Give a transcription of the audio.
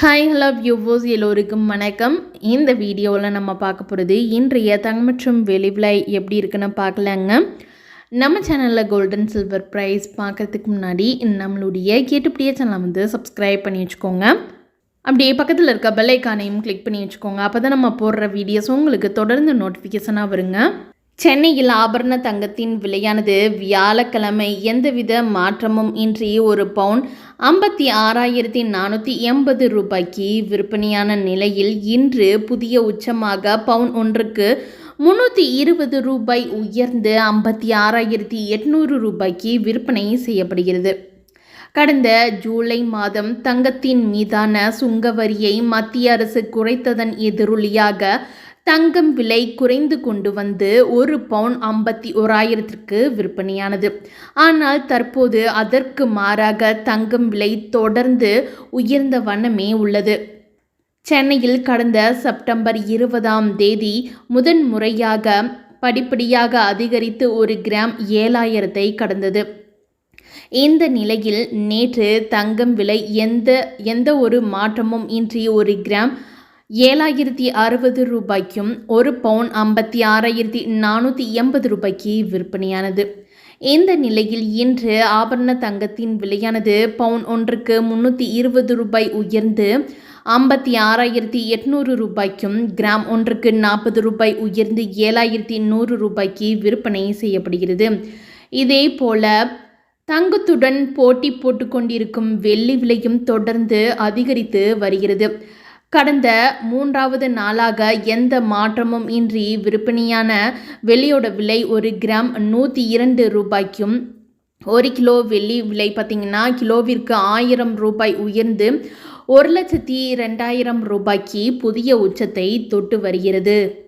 Hi hello viewers எல்லோருக்கும் வணக்கம். இந்த வீடியோவில் நம்ம பார்க்க போகிறது இன்றைய தங்க மற்றும் வெளி விலை எப்படி இருக்குன்னு பார்க்கலாங்க. நம்ம சேனலில் கோல்டன் சில்வர் ப்ரைஸ் பார்க்குறதுக்கு முன்னாடி நம்மளுடைய கேட்டுப்படியே சேனலை வந்து சப்ஸ்கிரைப் பண்ணி வச்சுக்கோங்க. அப்படியே பக்கத்தில் இருக்க பெல்லைக்கானையும் கிளிக் பண்ணி வச்சுக்கோங்க. அப்போ தான் நம்ம போடுற வீடியோஸ் உங்களுக்கு தொடர்ந்து நோட்டிஃபிகேஷனாக வருங்க. சென்னையில் ஆபரண தங்கத்தின் விலையானது வியாழக்கிழமை எந்தவித மாற்றமும் இன்றி ஒரு பவுன் ஐம்பத்தி ஆறாயிரத்தி நானூற்றி எண்பது ரூபாய்க்கு விற்பனையான நிலையில் இன்று புதிய உச்சமாக பவுன் ஒன்றுக்கு முன்னூற்றி இருபது ரூபாய் உயர்ந்து ஐம்பத்தி ஆறாயிரத்தி எட்நூறு ரூபாய்க்கு விற்பனை செய்யப்படுகிறது. கடந்த ஜூலை மாதம் தங்கத்தின் மீதான சுங்க வரியை மத்திய அரசு குறைத்ததன் எதிரொலியாக தங்கம் விலை குறைந்து கொண்டு வந்து ஒரு பவுன் ஐம்பத்தி ஓராயிரத்திற்கு விற்பனையானது. ஆனால் தற்போது அதற்கு மாறாக தங்கம் விலை தொடர்ந்து உயர்ந்த வண்ணமே உள்ளது. சென்னையில் கடந்த செப்டம்பர் இருபதாம் தேதி முதன் முறையாக படிப்படியாக அதிகரித்து ஒரு கிராம் ஏழாயிரத்தை கடந்தது. இந்த நிலையில் நேற்று தங்கம் விலை எந்த எந்த ஒரு மாற்றமும் இன்றி ஒரு கிராம் ஏழாயிரத்தி அறுபது ரூபாய்க்கும் ஒரு பவுன் ஐம்பத்தி ஆறாயிரத்தி நானூற்றி எண்பது ரூபாய்க்கு விற்பனையானது. இந்த நிலையில் இன்று ஆபரண தங்கத்தின் விலையானது பவுன் ஒன்றுக்கு முந்நூற்றி இருபது ரூபாய் உயர்ந்து ஐம்பத்தி ஆறாயிரத்தி எட்நூறு ரூபாய்க்கும் கிராம் ஒன்றுக்கு நாற்பது ரூபாய் உயர்ந்து ஏழாயிரத்தி நூறு ரூபாய்க்கு விற்பனை செய்யப்படுகிறது. இதே போல தங்கத்துடன் போட்டி போட்டுக்கொண்டிருக்கும் வெள்ளி விலையும் தொடர்ந்து அதிகரித்து வருகிறது. கடந்த மூன்றாவது நாளாக எந்த மாற்றமும் இன்றி விற்பனையான வெள்ளியோட விலை ஒரு கிராம் நூற்றி இரண்டு ரூபாய்க்கும் ஒரு கிலோ வெள்ளி விலை பார்த்திங்கன்னா கிலோவிற்கு ஆயிரம் ரூபாய் உயர்ந்து ஒரு லட்சத்தி ரெண்டாயிரம் ரூபாய்க்கு புதிய உச்சத்தை தொட்டு வருகிறது.